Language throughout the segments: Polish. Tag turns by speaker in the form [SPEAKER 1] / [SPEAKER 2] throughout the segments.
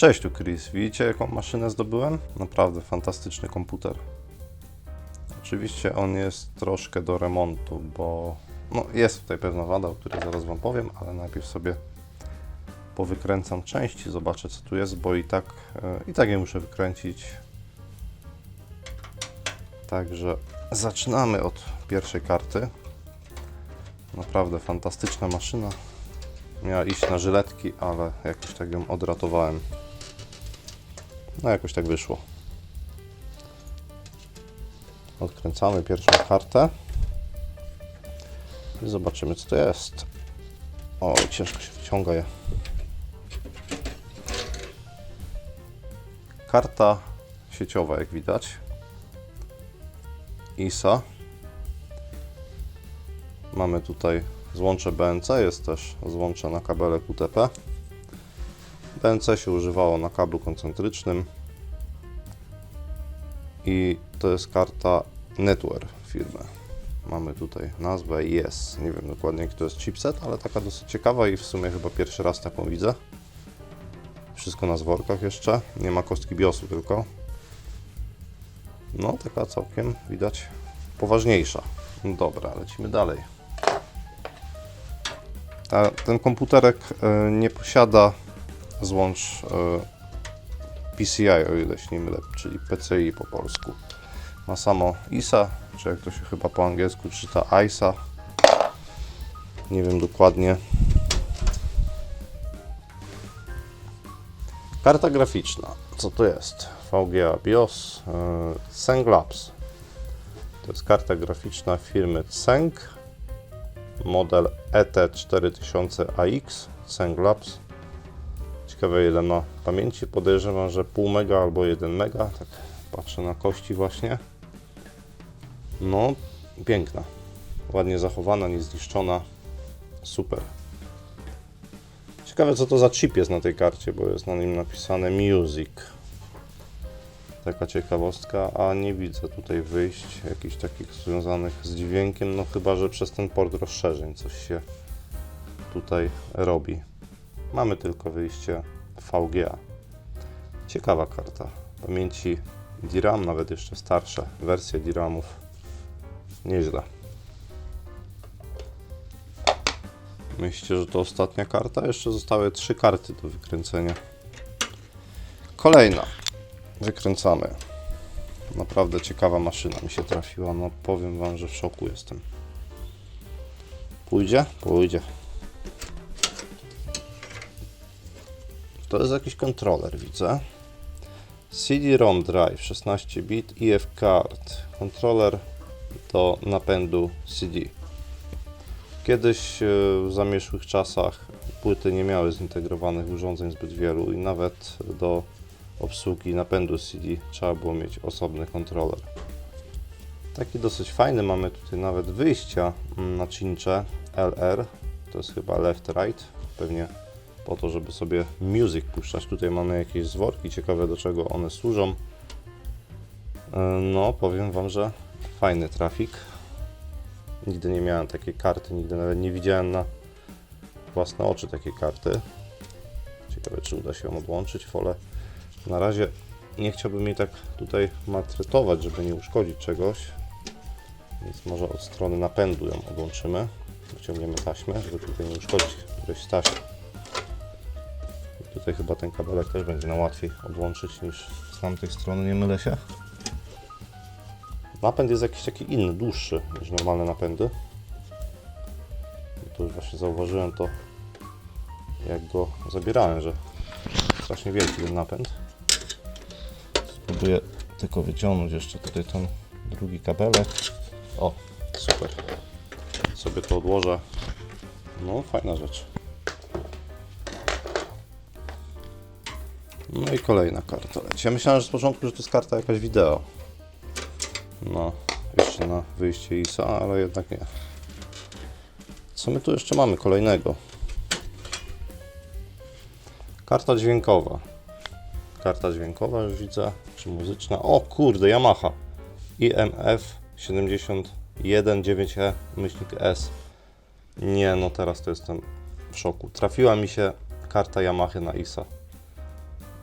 [SPEAKER 1] Cześć, tu Chris. Widzicie, jaką maszynę zdobyłem? Naprawdę fantastyczny komputer. Oczywiście on jest troszkę do remontu, bo no, jest tutaj pewna wada, o której zaraz Wam powiem, ale najpierw sobie powykręcam części, zobaczę co tu jest, bo i tak, e, i tak je muszę wykręcić. Także zaczynamy od pierwszej karty. Naprawdę fantastyczna maszyna. Miała iść na żyletki, ale jakoś tak ją odratowałem. No jakoś tak wyszło. Odkręcamy pierwszą kartę. I zobaczymy co to jest. O, ciężko się wyciąga je. Karta sieciowa, jak widać. ISA. Mamy tutaj złącze BNC, jest też złącze na kabele QTP. BNC się używało na kablu koncentrycznym i to jest karta Netwear firmy. Mamy tutaj nazwę Yes. Nie wiem dokładnie jaki to jest chipset, ale taka dosyć ciekawa i w sumie chyba pierwszy raz taką widzę. Wszystko na zworkach jeszcze. Nie ma kostki BIOSu tylko. No, taka całkiem widać poważniejsza. Dobra, lecimy dalej. Ta, ten komputerek e, nie posiada złącz e, PCI, o ile się nie mylę, czyli PCI po polsku. Ma samo ISA, czy jak to się chyba po angielsku czyta ISA. Nie wiem dokładnie. Karta graficzna. Co to jest? VGA BIOS e, Ceng Labs. To jest karta graficzna firmy Ceng model E ET4000AX Ceng Labs. Ciekawe ile ma pamięci, podejrzewam, że pół mega albo 1 mega, tak patrzę na kości właśnie. No, piękna, ładnie zachowana, niezniszczona, super. Ciekawe co to za chip jest na tej karcie, bo jest na nim napisane Music. Taka ciekawostka, a nie widzę tutaj wyjść jakichś takich związanych z dźwiękiem, no chyba, że przez ten port rozszerzeń coś się tutaj robi. Mamy tylko wyjście VGA. Ciekawa karta. Pamięci DRAM, nawet jeszcze starsze wersje DRAMów. Nieźle. Myślcie, że to ostatnia karta? Jeszcze zostały trzy karty do wykręcenia. Kolejna. Wykręcamy. Naprawdę ciekawa maszyna mi się trafiła. No powiem Wam, że w szoku jestem. Pójdzie? Pójdzie. To jest jakiś kontroler, widzę. CD-ROM drive 16 bit EF card. Kontroler do napędu CD. Kiedyś e, w zamieszłych czasach płyty nie miały zintegrowanych urządzeń zbyt wielu i nawet do obsługi napędu CD trzeba było mieć osobny kontroler. Taki dosyć fajny, mamy tutaj nawet wyjścia mm, na cincze LR, to jest chyba left right, pewnie po to, żeby sobie music puszczać. Tutaj mamy jakieś zworki, ciekawe do czego one służą. E, No, powiem Wam, że fajny trafik. Nigdy nie miałem takiej karty, nigdy nawet nie widziałem na własne oczy takiej karty. Ciekawe, czy uda się ją odłączyć. Wolę na razie nie chciałbym jej tak tutaj maltretować, żeby nie uszkodzić czegoś. Więc może od strony napędu ją odłączymy. Wyciągniemy taśmę, żeby tutaj nie uszkodzić którejś z. Tutaj chyba ten kabelek też będzie na łatwiej odłączyć niż z tamtej strony, nie mylę się. Napęd jest jakiś taki inny, dłuższy niż normalne napędy. I już właśnie zauważyłem to, jak go zabierałem, że strasznie wielki ten napęd. Spróbuję tylko wyciągnąć jeszcze tutaj ten drugi kabelek. O, super. Sobie to odłożę. No, fajna rzecz. No i kolejna karta leci. Ja myślałem, że z początku, że to jest karta jakaś wideo. No, jeszcze na wyjście ISA, ale jednak nie. Co my tu jeszcze mamy kolejnego? Karta dźwiękowa. Karta dźwiękowa już widzę, czy muzyczna. O kurde, Yamaha. IMF 719E myślnik S. Nie, no teraz to jestem w szoku. Trafiła mi się karta Yamaha na ISA.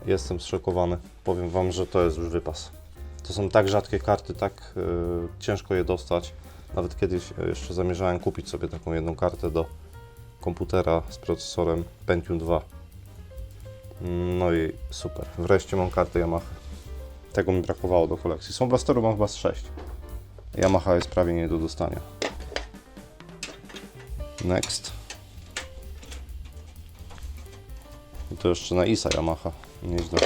[SPEAKER 1] Jestem zszokowany. Powiem Wam, że to jest już wypas. To są tak rzadkie karty, tak y, ciężko je dostać. Nawet kiedyś e, jeszcze zamierzałem kupić sobie taką jedną kartę do komputera z procesorem Pentium 2. No i super. Wreszcie mam kartę Yamaha. Tego mi brakowało do kolekcji. Są Blasteru mam chyba z 6. Yamaha jest prawie nie do dostania. Next. I to jeszcze na ISA Yamaha. Nieźle.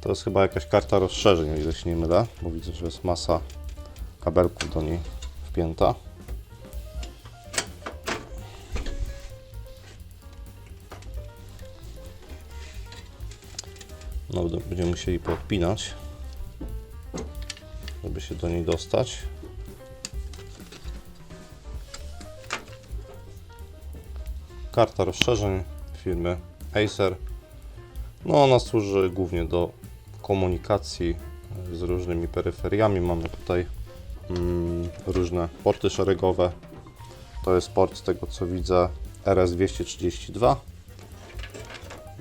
[SPEAKER 1] To jest chyba jakaś karta rozszerzeń, o ile się nie mylę, bo widzę, że jest masa kabelków do niej wpięta. No, będziemy musieli podpinać, żeby się do niej dostać. Karta rozszerzeń firmy Acer. No, ona służy głównie do komunikacji z różnymi peryferiami. Mamy tutaj mm, różne porty szeregowe. To jest port, z tego co widzę, RS232.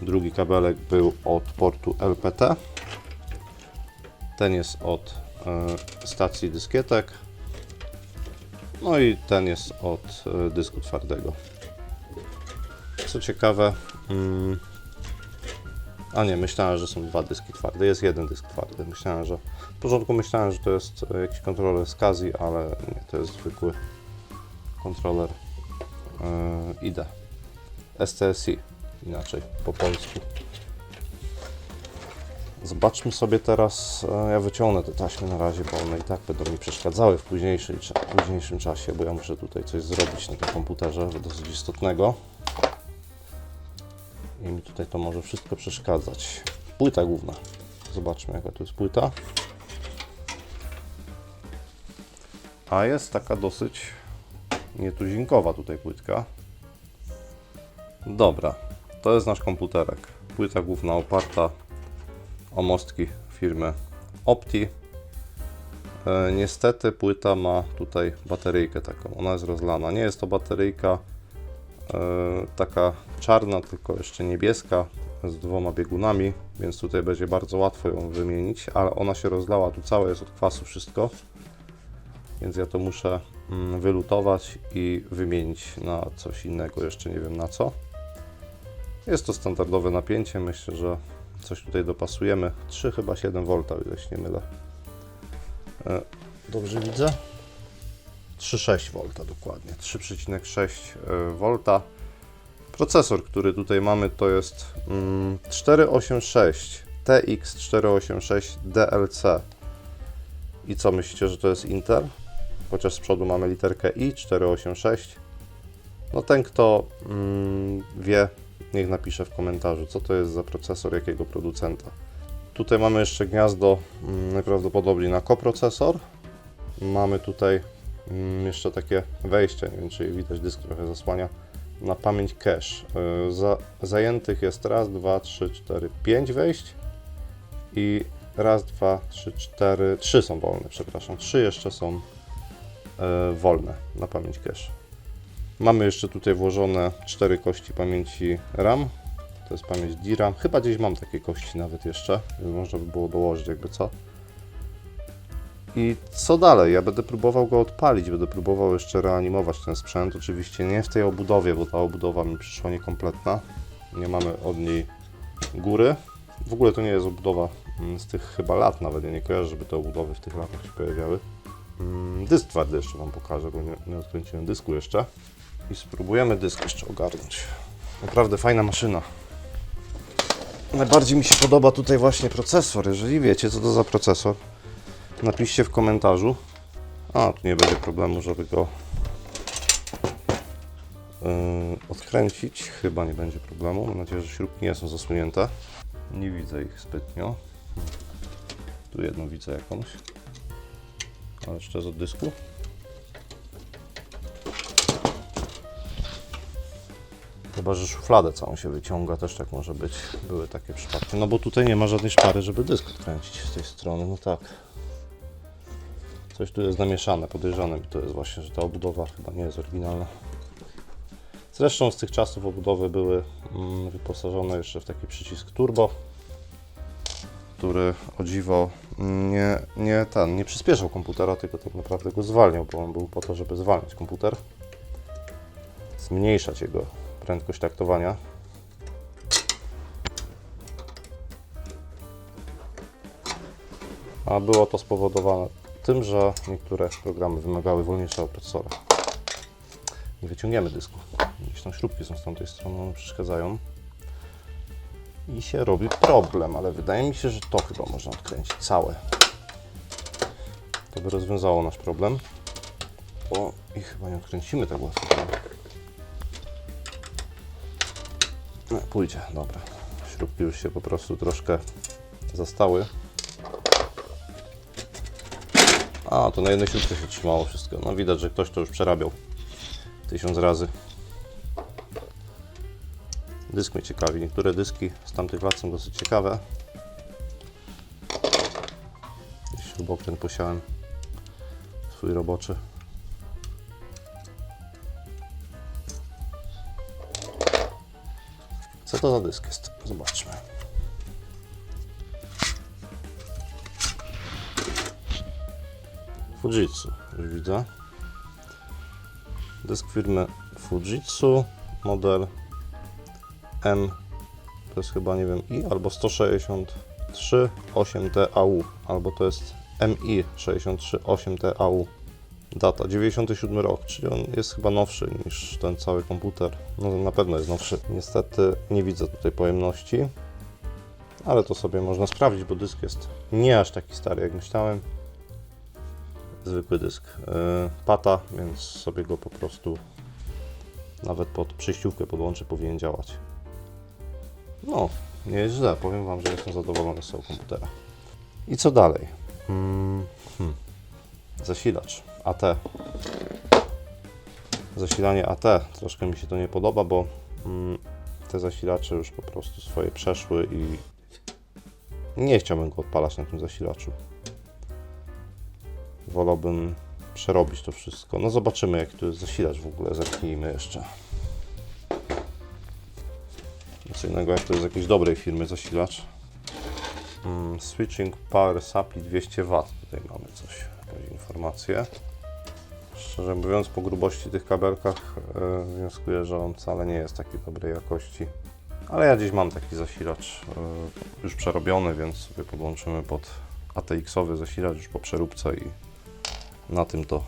[SPEAKER 1] Drugi kabelek był od portu LPT. Ten jest od e, stacji dyskietek. No i ten jest od e, dysku twardego. Co ciekawe, mm, a nie, myślałem, że są dwa dyski twarde. Jest jeden dysk twardy. Myślałem, że. W początku myślałem, że to jest e, jakiś kontroler z Kazi, ale nie, to jest zwykły kontroler yy, IDE. STSI, inaczej po polsku. Zobaczmy sobie teraz. e, Ja wyciągnę te taśmy na razie, bo one i tak będą mi przeszkadzały w późniejszej, cza- w późniejszym czasie, bo ja muszę tutaj coś zrobić na tym komputerze dosyć istotnego. I mi tutaj to może wszystko przeszkadzać. Płyta główna. Zobaczmy, jaka tu jest płyta. A jest taka dosyć nietuzinkowa tutaj płytka. Dobra, to jest nasz komputerek. Płyta główna oparta o mostki firmy Opti. E, niestety płyta ma tutaj bateryjkę taką. Ona jest rozlana. Nie jest to bateryjka taka czarna, tylko jeszcze niebieska z dwoma biegunami, więc tutaj będzie bardzo łatwo ją wymienić, ale ona się rozlała, tu całe jest od kwasu wszystko, więc ja to muszę mm, wylutować i wymienić na coś innego, jeszcze nie wiem na co. Jest to standardowe napięcie, myślę, że coś tutaj dopasujemy. 3 chyba 7 V, o ile się nie mylę. E, Dobrze widzę? 3,6 V dokładnie, 3,6 V. Procesor, który tutaj mamy, to jest mm, 486 TX 486 DLC. I co myślicie, że to jest Intel? Chociaż z przodu mamy literkę i 486. No ten, kto mm, wie, niech napisze w komentarzu, co to jest za procesor, jakiego producenta. Tutaj mamy jeszcze gniazdo mm, najprawdopodobniej na koprocesor. Mamy tutaj jeszcze takie wejście, nie wiem czy widać, dysk trochę zasłania, na pamięć cache. Y, Za, zajętych jest raz, dwa, trzy, cztery, pięć wejść i raz, dwa, trzy, cztery, trzy są wolne, przepraszam, trzy jeszcze są e, wolne na pamięć cache. Mamy jeszcze tutaj włożone cztery kości pamięci RAM. To jest pamięć DRAM. Chyba gdzieś mam takie kości nawet jeszcze. Można by było dołożyć jakby co. I co dalej? Ja będę próbował go odpalić, będę próbował jeszcze reanimować ten sprzęt. Oczywiście nie w tej obudowie, bo ta obudowa mi przyszła niekompletna. Nie mamy od niej góry. W ogóle to nie jest obudowa mm, z tych chyba lat nawet. Ja nie kojarzę, żeby te obudowy w tych latach się pojawiały. Mm, Dysk twardy jeszcze Wam pokażę, bo nie, nie odkręciłem dysku jeszcze. I spróbujemy dysk jeszcze ogarnąć. Naprawdę fajna maszyna. Najbardziej mi się podoba tutaj właśnie procesor. Jeżeli wiecie, co to za procesor, napiszcie w komentarzu. A, tu nie będzie problemu, żeby go yy, odkręcić. Chyba nie będzie problemu. Mam nadzieję, że śrubki nie są zasunięte. Nie widzę ich zbytnio. Tu jedną widzę jakąś. Ale jeszcze z dysku. Chyba, że szufladę całą się wyciąga, też tak może być. Były takie przypadki. No bo tutaj nie ma żadnej szpary, żeby dysk odkręcić z tej strony. No tak. Coś tu jest namieszane, podejrzane to jest właśnie, że ta obudowa chyba nie jest oryginalna. Zresztą z tych czasów obudowy były mm, wyposażone jeszcze w taki przycisk turbo, który o dziwo nie, nie, ten, nie przyspieszał komputera, tylko tak naprawdę go zwalniał, bo on był po to, żeby zwalniać komputer, zmniejszać jego prędkość taktowania. A było to spowodowane tym, że niektóre programy wymagały wolniejszego procesora. Nie wyciągniemy dysku. Gdzieś tam śrubki są z tamtej strony, one przeszkadzają. I się robi problem, ale wydaje mi się, że to chyba można odkręcić całe. To by rozwiązało nasz problem. O, i chyba nie odkręcimy tak łatwo. No, pójdzie, dobra. Śrubki już się po prostu troszkę zastały. A, to na jednej śrubce się trzymało wszystko. No widać, że ktoś to już przerabiał tysiąc razy. Dysk mnie ciekawi. Niektóre dyski z tamtych lat są dosyć ciekawe. Śrubokręt posiałem swój roboczy. Co to za dysk jest? Zobaczmy. Fujitsu, już widzę. Dysk firmy Fujitsu, model M, to jest chyba, nie wiem, I albo 163 8TAU, albo to jest MI 63 8TAU. Data 97 rok, czyli on jest chyba nowszy niż ten cały komputer. No na pewno jest nowszy. Niestety nie widzę tutaj pojemności, ale to sobie można sprawdzić, bo dysk jest nie aż taki stary jak myślałem zwykły dysk yy, PATA, więc sobie go po prostu nawet pod przejściówkę podłączę, powinien działać. No, nie jest źle. Powiem Wam, że jestem zadowolony z tego komputera. I co dalej? Mm, hmm. Zasilacz AT. Zasilanie AT. Troszkę mi się to nie podoba, bo mm, te zasilacze już po prostu swoje przeszły i nie chciałbym go odpalać na tym zasilaczu wolałbym przerobić to wszystko. No zobaczymy, jak tu jest zasilacz w ogóle. Zerknijmy jeszcze. Co innego, jak to jest jakiejś dobrej firmy zasilacz. Mm, switching Power Supply 200W. Tutaj mamy coś, jakąś informację. Szczerze mówiąc, po grubości tych kabelkach e, wnioskuję, że on wcale nie jest takiej dobrej jakości. Ale ja dziś mam taki zasilacz e, już przerobiony, więc sobie podłączymy pod ATX-owy zasilacz już po przeróbce i na tym to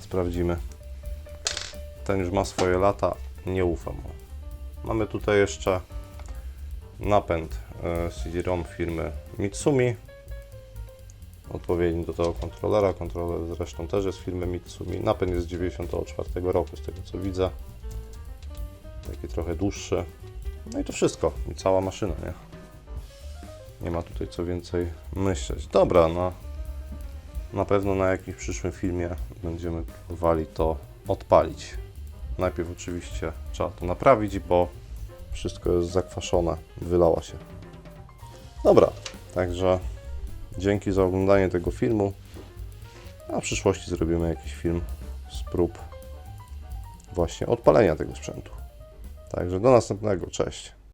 [SPEAKER 1] sprawdzimy. Ten już ma swoje lata, nie ufam mu. Mamy tutaj jeszcze napęd e, CD-ROM firmy Mitsumi. Odpowiedni do tego kontrolera. Kontroler zresztą też jest firmy Mitsumi. Napęd jest z 94 roku, z tego co widzę. Taki trochę dłuższy. No i to wszystko. I cała maszyna, nie? Nie ma tutaj co więcej myśleć. Dobra, no na pewno na jakimś przyszłym filmie będziemy próbowali to odpalić. Najpierw oczywiście trzeba to naprawić, bo wszystko jest zakwaszone, wylała się. Dobra, także dzięki za oglądanie tego filmu. A w przyszłości zrobimy jakiś film z prób właśnie odpalenia tego sprzętu. Także do następnego, cześć.